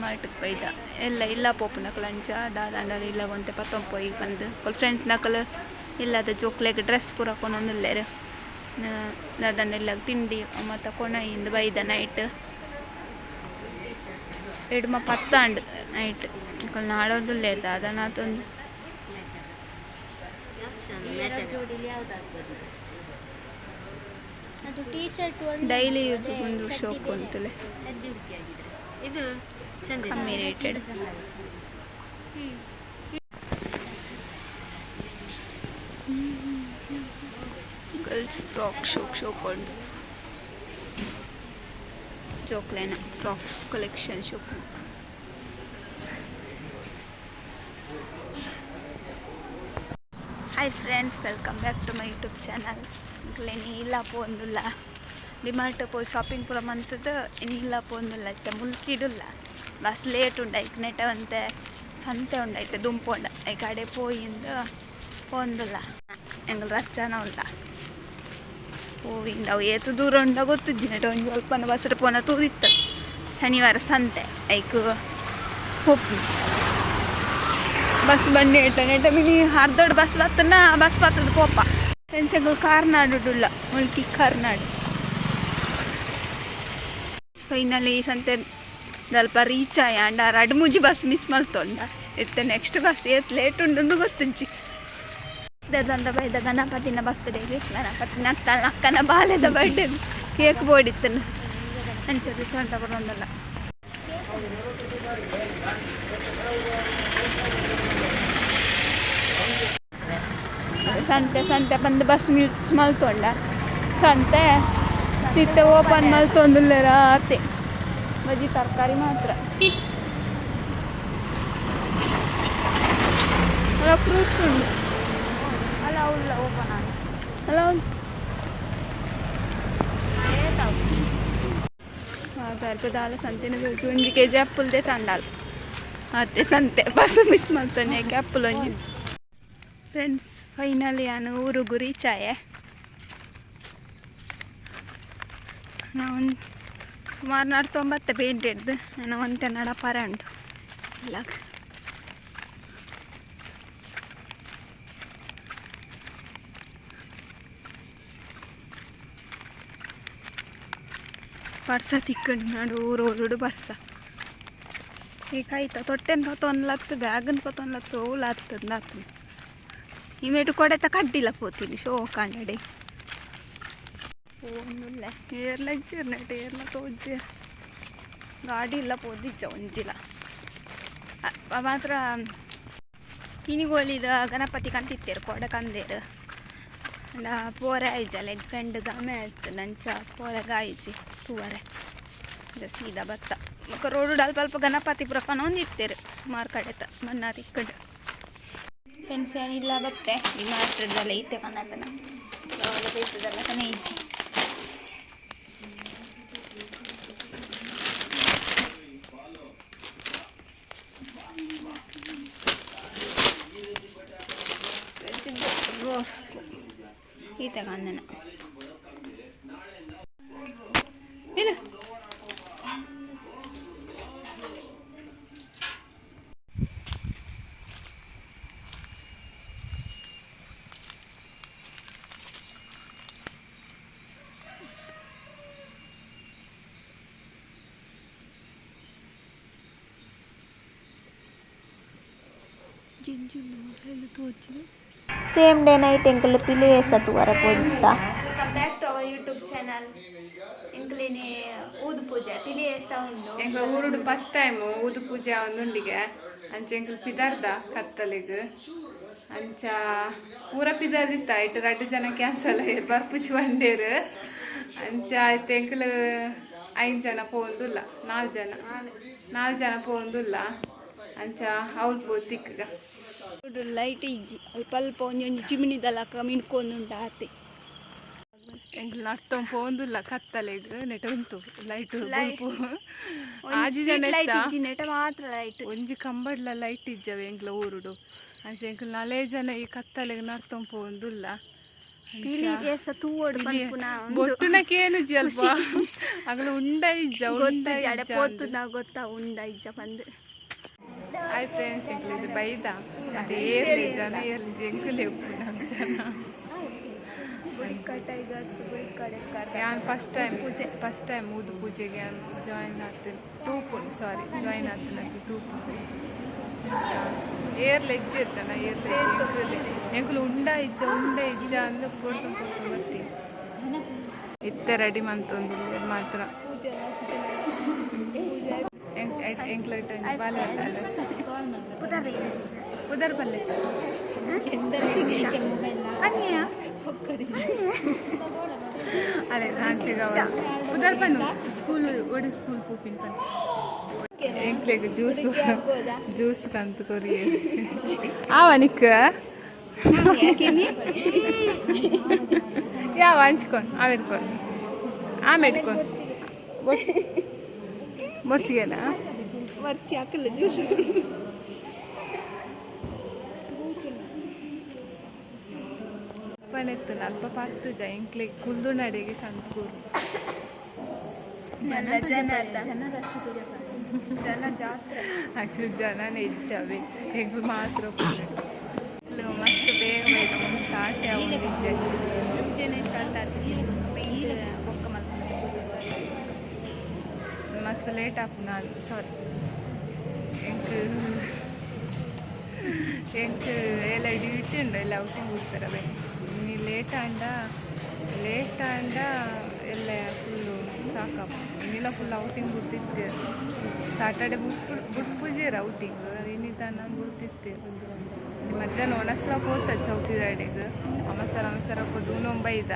ಡಿಮಾರ್ಟ್ಗೆ ಬೈದ. ಎಲ್ಲ ಇಲ್ಲ ಪೋಪುನಕುಲು ಅಂಚ ದಾದಾಂಡಲ ಇಲ್ಲ ಒಂತೆ ಪತ್ತೊಂದು ಪೋಯಿ ಬಂದು. ಕೊಲ್ ಫ್ರೆಂಡ್ಸ್ ಇಲ್ಲ ಇಲ್ಲದ ಜೋಕ್ಲೆಗ್ ಡ್ರೆಸ್ ಪೂರ ಕೊನೊಂದುಲ್ಲೆರ್ ದಾದಾಂಡ ಇಲ್ಲ ತಿಂಡಿ ಮತ್ತು ಇಂದ ಬೈದ ನೈಟ್ ಎಡ್ಮ ಪತ್ತಾಂಡ್ ನೈಟ್ ಕೊಲ್ ನಾಡೋದುಲ್ಲೇ ದಾದನಾತೊಂದು ಡೈಲಿ ಯೂಸ್ ಒಂದು ಶೋಕ್ ಅಂತಲೇ. ಇದೆ. ಕಮ್ಮಿ ರೇಟೆಡ್ ಗರ್ಲ್ಸ್ ಫ್ರಾಕ್ ಶೋಕ್ ಶೋಕೊಂಡು ಉಂಟು ಜೋಕ್ಲೇನ frocks collection ಶೋಕ್ hi friends welcome back to my YouTube channel ಇಂಕ್ಲೇನಿ ಇಲ್ಲ ಪೋಂದುಲ್ಲ. ಡಿಮಾರ್ಟ್ ಪೋ ಶಾಪಿಂಗ್ ಪೂರ ಮಂತದ್ದು ಇನ್ನಿಲ್ಲ ಪೋಂದುಲ್ಲ ಇತ್ತೆ ಮುಲ್ಕಿಡುಲ್ಲ. ಬಸ್ ಲೇಟ್ ಉಂಡ ಐಕ್ ನೆಟ ಅಂತೆ ಸಂತೆ ಉಂಡೈತೆ ದುಂಪುಂಡ ಈ ಕಡೆ ಪೋಯಿಂದ ಪೋಂದುಲ್ಲ ಎಂಗಲ್ ರಚ್ಚನ ಉಂಡ ಹೋಗಿಂದ ಅವು ಏತು ದೂರ ಉಂಡ ಗೊತ್ತಿದ್ದಿ ನೆಟ ಒಂದು ಸ್ವಲ್ಪ ಬಸ್ರ ಪೋನ ತೂದಿತ್ತ ಶನಿವಾರ ಸಂತೆ, ಐಕ್ ಹೋಗಿ ಬಸ್ ಬಂಡಿ ಇಟ್ಟ ನೆಟ ಮಿನಿ ಅರ್ಧೋಡ್ ಬಸ್ ಬತ್ತನ ಬಸ್ ಬತ್ತದ ಪೋಪ. ಫ್ರೆಂಡ್ಸ್ಗಳು ಕಾರ್ನಾಡುಲ್ಲ ಮುಲ್ಕಿ ಕಾರ್ನಾಡು. ಫೈನಲಿ ಸಂತೆ ಸ್ವಲ್ಪ ರೀಚ್ ಆಯಾಂಡ ರಡ್ ಮುಜಿ ಬಸ್ ಮಿಸ್ ಮಲ್ತೊಂಡ. ಇತ್ತೆ ನೆಕ್ಸ್ಟ್ ಬಸ್ ಏತ್ ಲೇಟ್ ಉಂಡು ಗೊತ್ತುಂಚಿ. ದಂದ ಬೈದ ಗಣಪತಿನ ಬರ್ತ್ಡೇಗೆ ಗಣಪತಿ ನತ್ತಲ್ಲ ಅಕ್ಕನ ಬಾಲ್ಯದ ಬರ್ಡೇ ಕೇಕ್ ಬೋಡಿತ್ತನು ಅಂಚದು ತೊಂಡ ಬರೋದಲ್ಲ ಸಂತೆ ಸಂತೆ ಬಂದು ಬಸ್ ಮಿಲ್ಸ್ ಮಲ್ತೊಂಡ. ಸಂತೆ ಇತ್ತೆ ಓಪನ್ ಮಲ್ತೊಂದುಲ್ಲ ರಾತೆ ಬಜ್ಜಿ ತರಕಾರಿ ಮಾತ್ರ ಅಲ್ಲ ಫ್ರೂಟ್ಸ್ ಉಂಟು ಅಲ್ಲ ಉಲ್ಲ ಓಪನ್ ಆಗಿ ಅಲ್ಲ ಅಲ್ಪ ಸಂತೆನ ಒಂಜಿ ಕೆ ಜಿ ಅಪ್ಪುಲ್ದೆ ತಂಡಾಲ ಅತ್ತೆ ಸಂತೆ ಬಸ್ ಮಿಸ್ ಮಾಡ್ತಾನೆ ಯಾಕೆ ಅಪ್ಪುಲ್ ಒಂಜಿ ಫ್ರೆಂಡ್ಸ್ ಫೈನಲಿ ನಾನು ಊರುಗು ರೀಚ್ ಆಯೆ ನಾವು ಸುಮಾರು ನಡ್ತೊಂಬತ್ತೆ ಪೇಂಟ್ ಹಿಡ್ದು ನಾನು ಒಂತೆ ನಡಪಾರ ಉಂಟು. ಇಲ್ಲ ಬರ್ಸ ತಿಕ್ಕಂಡು ನಾಡು ಊರುಡು ಬರ್ಸ. ಈಗ ಆಯ್ತಾ ತೊಟ್ಟೆನ್ ಪತ್ತೊನ್ಲತ್ತು ಬ್ಯಾಗನ್ ಪತ್ತೊನ್ಲತ್ತು ಓಲ್ ಹತ್ತದ ನಾತು ಇಮೇಟು ಕೊಡೆತ ಕಡ್ಡಿಲ್ಲ ಪೋತೀನಿ ಶೋ ಕಾಂಡಡೆ ಓನುಲ್ಲ ಏರ್ಲ ಇಜ್ಜಿರ್ನೈಟ್ನ ತೋಜ್ಜಿ ಗಾಡಿ ಇಲ್ಲ ಪೋದಿಜ್ಜ ಒಂಜಿಲ ಮಾತ್ರ ಕಿನಿಗೋಳಿದ ಗಣಪತಿ ಕಂತಿತ್ತೇರು ಕೊಡ ಕಂದೇರು ಅಂಡ ಪೋರೆ ಆಯ್ಜಲ್ಲ ಈಗ ಫ್ರೆಂಡ್ ಗಮೆ ಆಯ್ತು ನಂಚ ಪೋರೆ ಗಾಯಿಜಿ ತೂವರೆ ಸೀದಾ ಬತ್ತ ಮುಖ ರೋಡು ಅಲ್ಪ ಅಲ್ಪ ಗಣಪತಿ ಪುರಪನ ಒಂದಿತ್ತೇರು ಸುಮಾರು ತ ಮನ್ನ ತಿಕ್ಕಡು ಫ್ರೆಂಡ್ಸ್ ಏನಿಲ್ಲ ಬತ್ತೆ ಈ ಮಾತ್ರದಲ್ಲ ಐತೆ ಯಾವಾಗ ಬೇಯ್ತದಲ್ಲ ಕನೆ ಇಜ್ಜಿ tek annene. Böyle. Cin cin day night ಎಂಕಲ್ ಪಿಲೆ ಸತ್ತು ವರ ಪೋದಿತ್ತ welcome back to our YouTube channel ಎಂಕ್ಲಿನಿ ಊದು ಪೂಜೆ ತಿಳಿ ಎಸ್ತಾ ಉಂಡು ಎಂಕ ಊರುಡು ಫಸ್ಟ್ ಟೈಮ್ ಊದು ಪೂಜೆ ಒಂದುಂಡಿಗೆ. ಅಂಚ ಎಂಕಲ್ ಪಿದಾರ್ದ ಕತ್ತಲಿಗ್. ಅಂಚ ಪೂರ ಪಿದಾರ್ದಿತ್ತ ಐಟ್ ರಡ್ಡು ಜನ ಕ್ಯಾನ್ಸಲ್ ಆಯ್ತು ಬರ್ಪುಜಿ ಬಂಡೇರು ಅಂಚ ಆಯ್ತು ಎಂಕಲ್ ಐದು ಜನ ಪೋಂದುಲ್ಲ ನಾಲ್ಕು ಜನ. ನಾಲ್ಕು ಜನ ಪೋಂದುಲ್ಲ ಅಂಚ ಅವ್ಲು ಪೋ ತಿಕ್ಕಗ ಲೈಟ್ ಇಜ್ಜಿ ಅಲ್ಪ ಅಲ್ಪ ಒಂಜಿ ಚಿಮಿಣಿದಲಕ ಮಿಣ್ಕೊಂದುಂಡು ಆತೆ ಎಂಕಲ್ ನಡ್ತೊಂದು ಪೋಂದುಲ್ಲ ಕತ್ತಲೆಗ್ ನೆಟ ಉಂಟು ಲೈಟ್. ಆಜಿ ಜನ ನೆಟ ಮಾತ್ರ ಲೈಟ್. ಒಂಜಿ ಕಂಬಡ್ಲ ಲೈಟ್ ಇಜ್ಜವೆ ಎಂಕ್ಲ ಊರುಡು. ಅಂಚ ಎಂಕ್ಲ ನಲೆ ಜನ ಈ ಕತ್ತಲೆಗ್ ನರ್ತಂ ಪೋಂದುಲ್ಲ ಬೊಟ್ಟುನಕೇನು ಜಲ್ಪ ಅಗಲ ಉಂಡ ಇಜ್ಜ ಉಂಡ ಗೊತ್ತಾ ಉಂಡ ಇಜ್ಜ ಬಂದು ಬೈದ? ಅದೇ ಏರ್ಲಿ ಜನ ಏರ್ಲಿ ಜಂಕುಲೆ ಉಪ್ಪು ನಮ್ಮ ಜನ ಟೈಗರ್ಸ್ ಕಡೆ ಯಾನ್ ಫಸ್ಟ್ ಟೈಮ್ ಪೂಜೆ ಫಸ್ಟ್ ಟೈಮ್ ಊದು ಪೂಜೆಗೆ ಯಾನ್ ಜಾಯಿನ್ ಆಗ್ತೀನಿ ತೂಪು ಸಾರಿ ಜಾಯಿನ್ ಆಗ್ತೀನಿ ಅದು ತೂಪು ಏರ್ಲ ಹೆಜ್ಜೆ ಇರ್ತಾನ ಏರ್ಲ ಎಂಕುಲು ಉಂಡ ಇಜ್ಜ ಉಂಡ ಇಜ್ಜ ಅಂದ್ರೆ ಕೊಡ್ತು ಕೊಡ್ತು ಬರ್ತೀನಿ ಇತ್ತೆ ರೆಡಿ ಮಂತೊಂದು ಮಾತ್ರ. ಎಂಕ್ಲೈಟ್ ಬಾಲ ಉದರ್ ಬಲ್ಲೆ ಅದೇ ನಾಚಿಗ ಉದರ್ ಪನ್ನು ಸ್ಕೂಲ್ ಒಡಿ ಸ್ಕೂಲ್ ಪೂಪಿನ್ ಪನ್ನು ಎಂಕ್ಲೆಗ್ ಜ್ಯೂಸ್ ಜ್ಯೂಸ್ ಕಂತು ಕೊರಿ ಆವ ನಿಕ್ಕ ಯಾವ ಹಂಚ್ಕೊಂಡು ಆವಿರ್ಕೊಂಡು ಆಮೇಲೆ ಇಟ್ಕೊಂಡು ಮೊರ್ಚಿಗೆನ ವರ್ಚಿ ಹಾಕಲ್ಲ ಜ್ಯೂಸ್. ಪನೆತ್ತು ಅಲ್ಪ ಪಾರ್ತು ಜ ಎಂಕ್ಲೆ ಕುಲ್ದು ನಡೆಗೆ ಕಂದ್ಕೂರು. ಜನ ಜನ ಜನ ಜಾಸ್ತಿ. ಆಕ್ಚುಲಿ ಜನನೇ ಇಚ್ಛವೆ ಹೆಂಗ್ ಮಾತ್ರ ಮಸ್ತ್ ಬೇಗ ಬೇಗ ಸ್ಟಾರ್ಟ್ ಯಾವ ಮುಂಚೆನೆ ಸ್ಟಾರ್ಟ್ ಆಗ್ತದೆ ಪೇಂಟ್ ಬೊಕ್ಕ ಲೇಟ್ ಆಪು ನಾನು ಸಾರಿ ಎಂಕ್ ಎಂಕ್ ಎಲ್ಲ ಡ್ಯೂಟಿ ಉಂಡು ಎಲ್ಲ ಔಟಿಂಗ್ ಹೋಗ್ತಾರವೆ ನೀ ಲೇಟ್ ಆಂಡ ಲೇಟ್ ಆಂಡ ಎಲ್ಲ ಫುಲ್ಲು ಸಾಕಪ್ಪ ಇನ್ನಿಲ್ಲ ಫುಲ್ ಔಟಿಂಗ್ ಬಿಡ್ತಿದ್ದೆ ಸಾಟರ್ಡೆ ಬುಟ್ ಬುಟ್ ಪೂಜೆರ ಔಟಿಂಗ್ ಇನ್ನಿತಾನ ಬಿಡ್ತಿದ್ದೆ ಮಧ್ಯಾಹ್ನ ಒಣಸ್ಲ ಹೋತ ಚೌತಿದಾಡೆಗೆ ಅಮಸರ ಅಮಸರ ಕೊಡು ನೊಂಬೈದ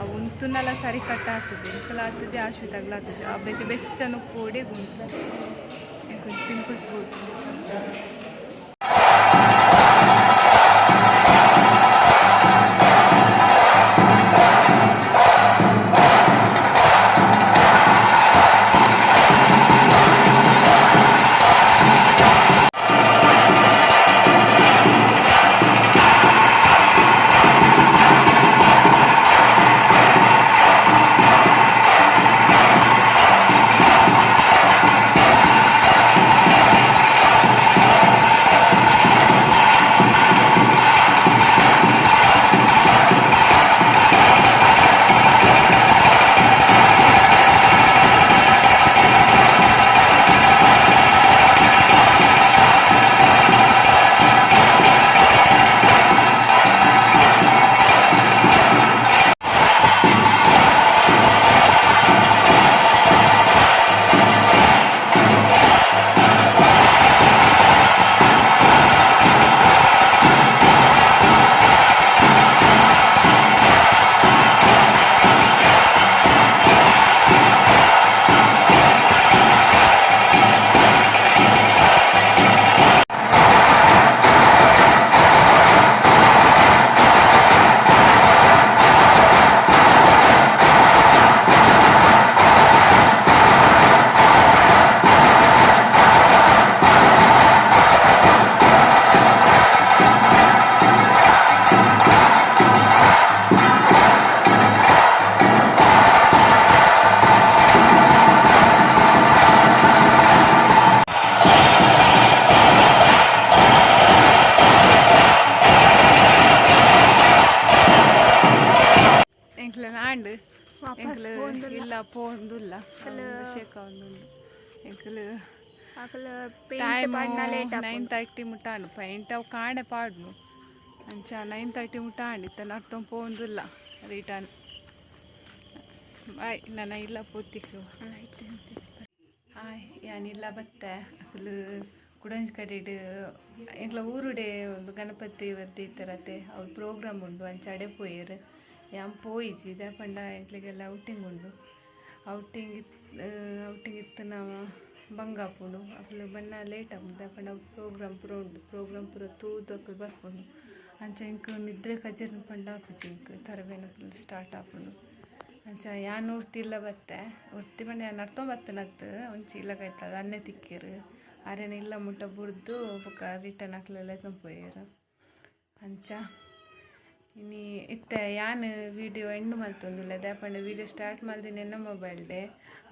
ಆ ಉಂತುನೆಲ್ಲ ಸರಿ ಕಟ್ಟಾಗ್ತದೆ ಆಗ್ತದೆ ಇಂಕಲ ಆಗ್ತದೆ ಆಶ್ವಿ ತಗ್ಲಾಗ್ತದೆ. ಆ ಬೆಚ್ಚ ಬೆಚ್ಚನು ಕೂಡಿ ಗುಂತು ತಿನ್ಪಿಸ್ಬೋದು ಇಲ್ಲ ಅಕಲ ಪೇಂಟ್ ಟೈಮ್ ಪಾಡ್ನ ಲೇಟ್ ನೈನ್ ತರ್ಟಿ ಮುಟ್ಟಾಂಡು ಪೈಂಟ್ ಅವು ಕಾಣೆ ಪಾಡ್ನು. ಅಂಚ ನೈನ್ ತರ್ಟಿ ಮುಟ್ಟಾಂಡು ಇತ್ತ ನರ್ತೊಂದು ಪೋಂದುಲ್ಲ ರಿಟರ್ನ್ ಬಾಯ್ ನನ್ನ ಇಲ್ಲ ಪೋತಿಕ್ಕು ಹಾಯ್ ಯಾನಿಲ್ಲ ಬತ್ತೆ. ಅಕಲು ಕುಡಂಜ್ ಕಡೆಡ್ ಎಂಕ್ಲ ಊರುಡೆ ಒಂದು ಗಣಪತಿ ಬರ್ದಿತ್ತರತ್ತೆ ಅವ್ರ ಪ್ರೋಗ್ರಾಮ್ ಉಂಡು ಅಂಚಾಡೆ ಪೋಯರ್ ಯಾನ್ ಪೋಯಿಜಿ ಪಂಡ ಎಂಕ್ಲಿಗೆಲ್ಲ ಔಟಿಂಗ್ ಉಂಡು ಔಟಿಂಗ್ ಔಟಿಂಗ್ ಇತ್ತು ಬಂಗ ಆಪುಂಡು ಅಕ್ಲು ಬನ್ನ ಲೇಟ್ ಆಗುದು ಪಂಡ ಪ್ರೋಗ್ರಾಮ್ ಪೂರ ಉಂಡು ಪ್ರೋಗ್ರಾಮ್ ಪೂರ ತೂದಕ್ಲು ಬರ್ಪುಂಡು ಅಂಚ ಇಂಕ್ ನಿದ್ರೆ ಕಜರ್ನ ಪಂಡ ಆಪುಜಿ ಇಂಕ್ ತರಬೇನ ಸ್ಟಾರ್ಟ್ ಆಪುಂಡು ಅಂಚ ಯಾನ್ ಉರ್ತಿಲ್ಲ ಬತ್ತೆ. ಉರ್ತಿ ಪಂಡ ಯಾನ್ ನಡ್ತೊಂಡ್ ಬತ್ತನತ್ ಒಂಚಿ ಇಲ್ಲಕೈತದ ಅನ್ನೆ ತಿಕ್ಕಿರು. ಅರೆನ್ ಇಲ್ಲ ಮುಟ್ಟ ಬುಡ್ದು ಬೊಕ ರಿಟರ್ನ್ ಹಾಕ್ಲೆಲ್ಲ ಪೋಯೆರ್. ಅಂಚ ಇನಿ ഇത്ത ಯಾನ್ ವಿಡಿಯೋ ಎಂಡ್ ಮಲ್ತೊಂದುಲ್ಲ? ದಾಪಂಡ ವಿಡಿಯೋ ಸ್ಟಾರ್ಟ್ ಮಲ್ದಿನ ಎನ್ನ ಮೊಬೈಲ್ ಡೆ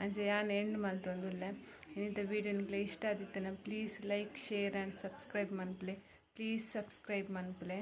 ಅಂಚೆ ಯಾನ್ ಎಂಡ್ ಮಲ್ತೊಂದುಲ್ಲ? ಇನ್ನಿತ ವಿಡಿಯೋ ನಿಕ್ಲೆ ಇಷ್ಟ ಆದಿತ್ತನ please like share and subscribe ಮನ್ಪ್ಲೆ. Please subscribe ಮನ್ಪ್ಲೆ.